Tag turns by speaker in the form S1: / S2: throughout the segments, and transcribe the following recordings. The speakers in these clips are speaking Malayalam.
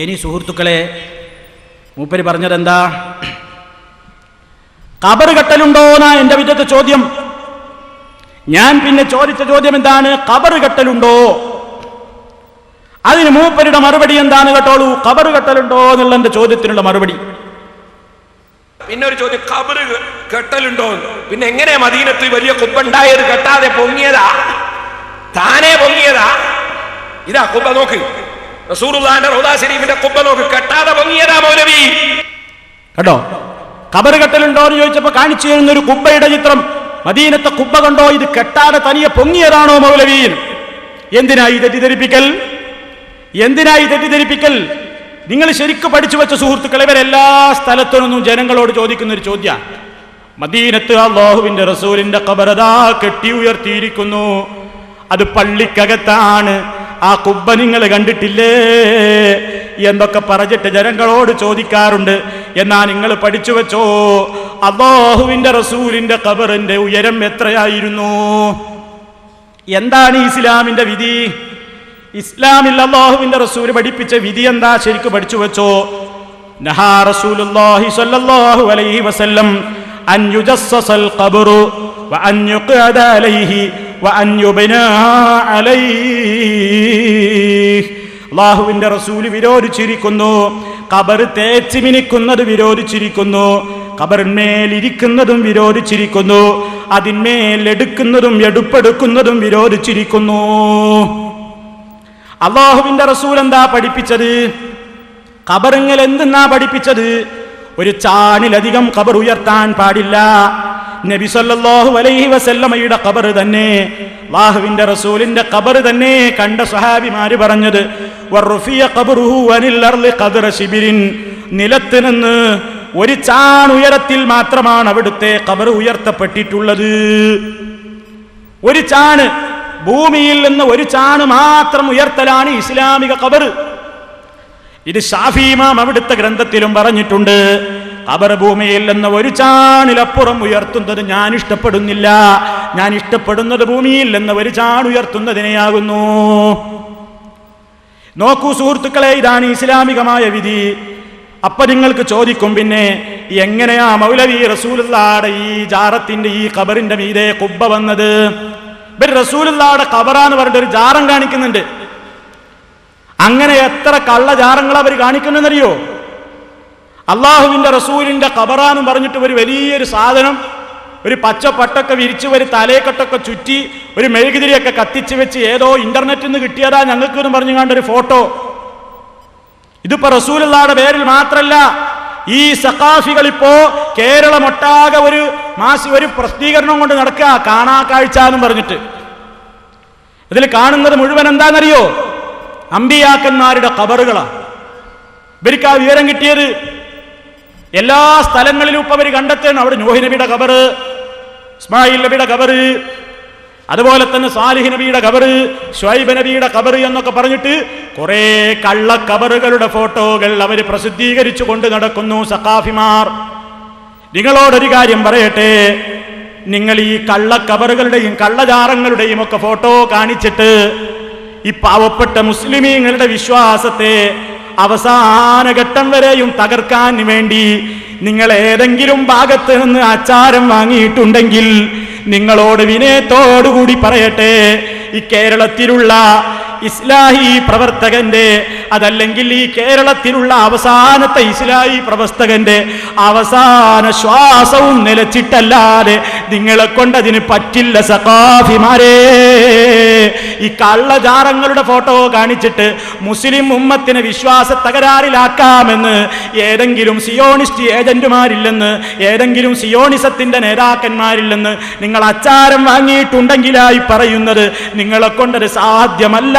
S1: ഇനി സുഹൃത്തുക്കളെ മൂപ്പര് പറഞ്ഞതെന്താ? കബർ കെട്ടലുണ്ടോ എന്നാ എന്റെ വിധത്തെ ചോദ്യം. ഞാൻ പിന്നെ ചോദിച്ച ചോദ്യം എന്താണ്? കബർ കെട്ടലുണ്ടോ? അതിന് മൂപ്പരുടെ മറുപടി എന്താണ് കേട്ടോളൂ? കബർ കെട്ടലുണ്ടോ എന്നുള്ള എന്റെ ചോദ്യത്തിനുള്ള മറുപടി.
S2: പിന്നെ ഒരു ചോദ്യം കബറ് കെട്ടലുണ്ടോ പിന്നെ എങ്ങനെ മദീനത്ത് വലിയ കുപ്പുണ്ടായത്? കെട്ടാതെ പൊങ്ങിയതാ? താനെ പൊങ്ങിയതാ? ഇതാ കുപ്പ നോക്ക്. ഷരീഫിന്റെ കുബ്ബ കെട്ടാതെ മൗലവി.
S1: കേട്ടോ കബർ കെട്ടലുണ്ടോ എന്ന് ചോദിച്ചപ്പോ കാണിച്ചു തരുന്ന ഒരു കുബ്ബയുടെ ചിത്രം. മദീനത്തെ കുബ്ബ കണ്ടോ? ഇത് കെട്ടാതെ തനിയെ പൊങ്ങിയതാണോ മൗലവീൻ എന്തിനായി തെറ്റിദ്ധരിപ്പിക്കൽ? എന്തിനായി തെറ്റിദ്ധരിപ്പിക്കൽ? നിങ്ങൾ ശരിക്കും പഠിച്ചു വെച്ച സുഹൃത്തുക്കളെ ഇവരെല്ലാ സ്ഥലത്തുനിന്നും ജനങ്ങളോട് ചോദിക്കുന്ന ഒരു ചോദ്യ. മദീനത്ത് അള്ളാഹുവിന്റെ റസൂലിന്റെ കബറതാ കെട്ടി ഉയർത്തിയിരിക്കുന്നു. അത് പള്ളിക്കകത്താണ്. ആ കുബ്ബ നിങ്ങൾ കണ്ടിട്ടില്ലേ? എന്നൊക്കെ പറഞ്ഞിട്ട് ജനങ്ങളോട് ചോദിക്കാറുണ്ട്. എന്നാ നിങ്ങൾ പഠിച്ചു വെച്ചോ? അള്ളാഹുവിന്റെ റസൂലിന്റെ കബറിന്റെ ഉയരം എത്രയായിരുന്നു? എന്താണ് ഇസ്ലാമിന്റെ വിധി? ഇസ്ലാമിൽ അള്ളാഹുവിന്റെ റസൂൽ പഠിപ്പിച്ച വിധി എന്താ? ശരിക്ക് പഠിച്ചു വെച്ചോ? നഹാ റസൂലുള്ളാഹി സ്വല്ലല്ലാഹു അലൈഹി വസല്ലം അൻ യുജസ്സസൽ ഖബറു യുഖഅദ അലൈഹി അലൈഹി അള്ളാഹുവിന്റെ റസൂൽ വിരോധിച്ചിരിക്കുന്നു. കബർ തേച്ച് മിനിക്കുന്നത് വിരോധിച്ചിരിക്കുന്നു. കബറിന്മേലിരിക്കുന്നതും വിരോധിച്ചിരിക്കുന്നു. അതിന്മേൽ എടുക്കുന്നതും എടുപ്പെടുക്കുന്നതും വിരോധിച്ചിരിക്കുന്നു. അള്ളാഹുവിന്റെ റസൂൽ എന്താ പഠിപ്പിച്ചത്? കബറിങ്ങൽ എന്തെന്നാ പഠിപ്പിച്ചത്? ഒരു ചാണിലധികം കബർ ഉയർത്താൻ പാടില്ല. നബി സല്ലല്ലാഹു അലൈഹി വസല്ലമയുടെ കബർ തന്നെ. അള്ളാഹുവിന്റെ റസൂലിന്റെ കബർ തന്നെ കണ്ട സഹാബിമാര് പറഞ്ഞത് ഖബറുഹു നിലത്ത് നിന്ന് ഒരു ചാൺ ഉയരത്തിൽ മാത്രമാണ് അവിടുത്തെ കബർ ഉയർത്തപ്പെട്ടിട്ടുള്ളത്. ഒരു ചാണ് ഭൂമിയിൽ നിന്ന് ഒരു ചാണ് മാത്രം ഉയർത്തലാണ് ഇസ്ലാമിക കബർ ഇത് ഷാഫിമാം അവിടുത്തെ ഗ്രന്ഥത്തിലും പറഞ്ഞിട്ടുണ്ട് കബർ ഭൂമിയിൽ നിന്ന് ഒരു ചാണിലപ്പുറം ഉയർത്തുന്നത് ഞാൻ ഇഷ്ടപ്പെടുന്നില്ല. ഞാൻ ഇഷ്ടപ്പെടുന്നത് ഭൂമിയിൽ നിന്ന് ഒരു ചാൺ ഉയർത്തുന്നതിനെയാകുന്നു. നോക്കൂ സുഹൃത്തുക്കളെ ഇതാണ് ഇസ്ലാമികമായ വിധി. അപ്പൊ നിങ്ങൾക്ക് ചോദിക്കും പിന്നെ എങ്ങനെയാ മൗലവി റസൂലുള്ളാടെ ഈ ജാറത്തിന്റെ ഈ ഖബറിന്റെ മീതെ കുബ്ബ വന്നത്? ഇവർ റസൂലുള്ളാടെ ഖബറാന്ന് പറഞ്ഞിട്ട് ഒരു ജാറം കാണിക്കുന്നുണ്ട്. അങ്ങനെ എത്ര കള്ള ജാറങ്ങൾ അവർ കാണിക്കുന്നറിയോ അള്ളാഹുവിന്റെ റസൂലിന്റെ ഖബറാന്ന് പറഞ്ഞിട്ട് ഒരു വലിയൊരു സാധനം ഒരു പച്ച പട്ടൊക്കെ വിരിച്ച് ഒരു തലേക്കെട്ടൊക്കെ ചുറ്റി ഒരു മെഴുകുതിരിയൊക്കെ കത്തിച്ച് വെച്ച് ഏതോ ഇന്റർനെറ്റിൽ നിന്ന് കിട്ടിയതാ ഞങ്ങൾക്ക് എന്ന് പറഞ്ഞു കണ്ട ഒരു ഫോട്ടോ. ഇതിപ്പോ റസൂലുള്ളാടെ പേരിൽ മാത്രല്ല ഈ സഖാഫികൾ ഇപ്പോ കേരളമൊട്ടാകെ ഒരു മാസി ഒരു പ്രസിദ്ധീകരണം കൊണ്ട് നടക്കുക കാണാ കാഴ്ച എന്നും പറഞ്ഞിട്ട്. ഇതിൽ കാണുന്നത് മുഴുവൻ എന്താണെന്നറിയോ അമ്പിയാക്കന്മാരുടെ കബറുകളാ ഇവർക്ക് ആ വിവരം കിട്ടിയത് എല്ലാ സ്ഥലങ്ങളിലും ഇപ്പം അവർ കണ്ടെത്തണം അവിടെ നൂഹി നബിയുടെ കബറ് ഇസ്മായിൽ നബിയുടെ കബറ് അതുപോലെ തന്നെ സാലിഹ് നബിയുടെ കബറ് ഷുഹൈബ് നബിയുടെ കബറ് എന്നൊക്കെ പറഞ്ഞിട്ട് കുറെ കള്ള ഖബറുകളുടെ ഫോട്ടോകൾ അവർ പ്രസിദ്ധീകരിച്ചു കൊണ്ട് നടക്കുന്നു സഖാഫിമാർ. നിങ്ങളോടൊരു കാര്യം പറയട്ടെ നിങ്ങൾ ഈ കള്ള കബറുകളുടെയും കള്ളജാറങ്ങളുടെയും ഒക്കെ ഫോട്ടോ കാണിച്ചിട്ട് ഈ പാവപ്പെട്ട മുസ്ലിമീങ്ങളുടെ വിശ്വാസത്തെ അവസാന ഘട്ടം വരെയും തകർക്കാൻ വേണ്ടി നിങ്ങൾ ഏതെങ്കിലും ഭാഗത്ത് നിന്ന് ആചാരം വാങ്ങിയിട്ടുണ്ടെങ്കിൽ നിങ്ങളോട് വിനയത്തോടുകൂടി പറയട്ടെ. ഈ കേരളത്തിലുള്ള ഇസ്ലാഹി പ്രവർത്തകന്റെ അതല്ലെങ്കിൽ ഈ കേരളത്തിലുള്ള അവസാനത്തെ ഇസ്ലാഹി പ്രവർത്തകന്റെ അവസാന ശ്വാസവും നിലച്ചിട്ടല്ലാതെ നിങ്ങളെ കൊണ്ടതിന് പറ്റില്ല സഖാഫിമാരേ. ഈ കള്ളജാറങ്ങളുടെ ഫോട്ടോ കാണിച്ചിട്ട് മുസ്ലിം ഉമ്മത്തിന് വിശ്വാസ തകരാറിലാക്കാമെന്ന് ഏതെങ്കിലും സിയോണിസ്റ്റ് ഏജന്റുമാരില്ലെന്ന് ഏതെങ്കിലും സിയോണിസത്തിന്റെ നേതാക്കന്മാരില്ലെന്ന് നിങ്ങൾ അച്ചാരം വാങ്ങിയിട്ടുണ്ടെങ്കിലായി പറയുന്നത് നിങ്ങളെ കൊണ്ടൊരു സാധ്യമല്ല.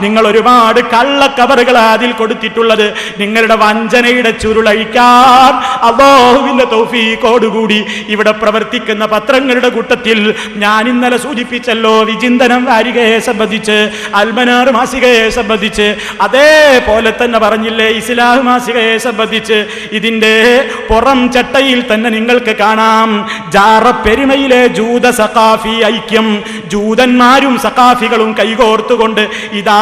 S1: നിങ്ങൾ ഒരുപാട് കള്ളക്കവറുകൾ അതിൽ കൊടുത്തിട്ടുള്ളത്. നിങ്ങളുടെ വഞ്ചനയുടെ ചുരുളഴിക്കാൻ അള്ളാഹുവിന്റെ തൗഫീഖോടുകൂടി ഇവിടെ പ്രവർത്തിക്കുന്ന പത്രങ്ങളുടെ കൂട്ടത്തിൽ ഞാൻ ഇന്നലെ സൂചിപ്പിച്ചല്ലോ വിചിന്തനം വാരികയെ സംബന്ധിച്ച് അൽമനാർ മാസികയെ സംബന്ധിച്ച് അതേപോലെ തന്നെ പറഞ്ഞില്ലേ ഇസ്ലാഹ് മാസികയെ സംബന്ധിച്ച്. ഇതിന്റെ പുറം ചട്ടയിൽ തന്നെ നിങ്ങൾക്ക് കാണാം ജാറപ്പെരുമയിലെ ജൂത സഖാഫി ഐക്യം ജൂതന്മാരും സഖാഫികളും കൈകോർത്തുകൊണ്ട് ഇതാ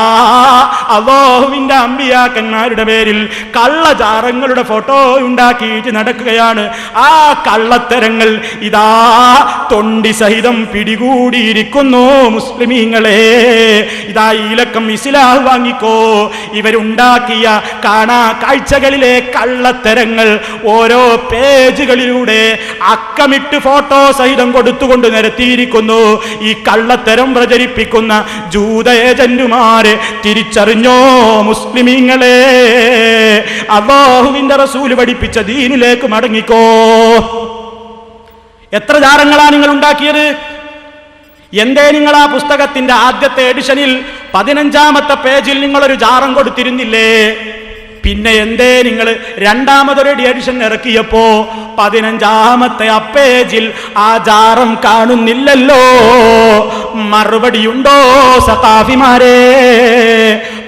S1: അവോഹുവിന്റെ അമ്പിയാക്കന്മാരുടെ പേരിൽ കള്ളചാറങ്ങളുടെ ഫോട്ടോ ഉണ്ടാക്കിയിട്ട് നടക്കുകയാണ്. ആ കള്ളത്തരങ്ങൾ ഇതാ തൊണ്ടി സഹിതം പിടികൂടിയിരിക്കുന്നു മുസ്ലിമീങ്ങളെ. ഇതാ ഈലക്കം ലക്കം ഇസ്ലാഹ് വാങ്ങിക്കോ. ഇവരുണ്ടാക്കിയ കാണാ കാഴ്ചകളിലെ കള്ളത്തരങ്ങൾ ഓരോ പേജുകളിലൂടെ അക്കമിട്ട് ഫോട്ടോ സഹിതം കൊടുത്തുകൊണ്ട് നിരത്തിയിരിക്കുന്നു. ഈ കള്ളത്തരം പ്രചരിപ്പിക്കുന്ന ജൂത ഏജന്റുമാരെ തിരിച്ചറിഞ്ഞോ മുസ്ലിമീങ്ങളെ? അള്ളാഹുവിന്റെ റസൂൽ പഠിപ്പിച്ച ദീനിലേക്ക് മടങ്ങിക്കോ. എത്ര ജാരങ്ങളാണ് നിങ്ങൾ ഉണ്ടാക്കിയത്? എന്തേ നിങ്ങൾ ആ പുസ്തകത്തിന്റെ ആദ്യത്തെ എഡിഷനിൽ പതിനഞ്ചാമത്തെ പേജിൽ നിങ്ങളൊരു ജാറം കൊടുത്തിരുന്നില്ലേ? പിന്നെ എന്തേ നിങ്ങൾ രണ്ടാമതൊരു എഡിഷൻ ഇറക്കിയപ്പോ പതിനഞ്ചാമത്തെ അപ്പേജിൽ പേജിൽ ആ ജാറം കാണുന്നില്ലല്ലോ. മറുപടിയുണ്ടോ സഖാഫിമാരെ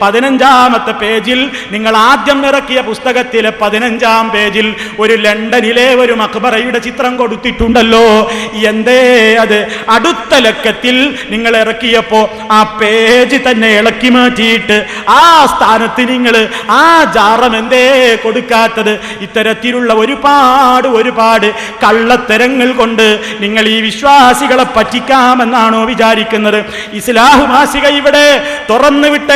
S1: പതിനഞ്ചാമത്തെ പേജിൽ നിങ്ങൾ ആദ്യം ഇറക്കിയ പുസ്തകത്തിലെ പതിനഞ്ചാം പേജിൽ ഒരു ലണ്ടനിലെ ഒരു മക്ബറയുടെ ചിത്രം കൊടുത്തിട്ടുണ്ടല്ലോ. എന്തേ അത്? അടുത്ത ലക്കത്തിൽ നിങ്ങൾ ഇറക്കിയപ്പോ ആ പേജ് തന്നെ ഇളക്കി മാറ്റിയിട്ട് ആ സ്ഥാനത്ത് നിങ്ങൾ ആ ജാറം എന്തേ കൊടുക്കാത്തത്? ഇത്തരത്തിലുള്ള ഒരുപാട് ഒരുപാട് കള്ളത്തരങ്ങൾ കൊണ്ട് നിങ്ങൾ ഈ വിശ്വാസികളെ പറ്റിക്കാമെന്നാണോ വിചാരിക്കുന്നത്? ഇസ്ലാഹു മാസിക ഇവിടെ തുറന്നു വിട്ട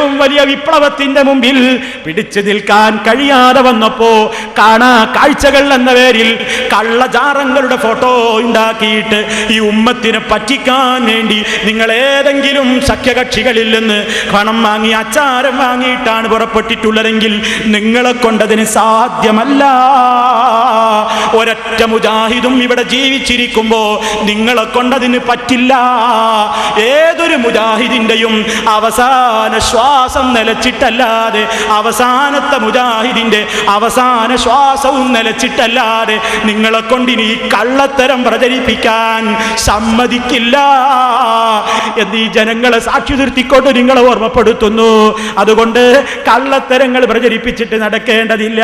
S1: ഏറ്റവും വലിയ വിപ്ലവത്തിന്റെ മുമ്പിൽ പിടിച്ചു നിൽക്കാൻ കഴിയാതെ വന്നപ്പോ കാണാ കാഴ്ചകൾ എന്ന പേരിൽ കള്ളജാറങ്ങളുടെ ഫോട്ടോ ഉണ്ടാക്കിയിട്ട് ഈ ഉമ്മത്തിനെ പറ്റിക്കാൻ വേണ്ടി നിങ്ങൾ ഏതെങ്കിലും സഖ്യകക്ഷികളിൽ നിന്ന് പണം വാങ്ങി അച്ചാരം വാങ്ങിയിട്ടാണ് പുറപ്പെട്ടിട്ടുള്ളതെങ്കിൽ നിങ്ങളെ കൊണ്ടതിന് സാധ്യമല്ല. ഒരൊറ്റ മുജാഹിദും ഇവിടെ ജീവിച്ചിരിക്കുമ്പോ നിങ്ങളെ കൊണ്ടതിന് പറ്റില്ല. ഏതൊരു മുജാഹിദിന്റെയും അവസാന ശ്വാസം നിലച്ചിട്ടല്ലാതെ അവസാനത്തെ മുജാഹിദിന്റെ അവസാന ശ്വാസവും നിലച്ചിട്ടല്ലാതെ നിങ്ങളെ കൊണ്ടിനി കള്ളത്തരം പ്രചരിപ്പിക്കാൻ സമ്മതിക്കില്ല എന്ന് ഈ ജനങ്ങളെ സാക്ഷി നിർത്തിക്കൊണ്ട് നിങ്ങളെ ഓർമ്മപ്പെടുത്തുന്നു. അതുകൊണ്ട് കള്ളത്തരങ്ങൾ പ്രചരിപ്പിച്ചിട്ട് നടക്കേണ്ടതില്ല.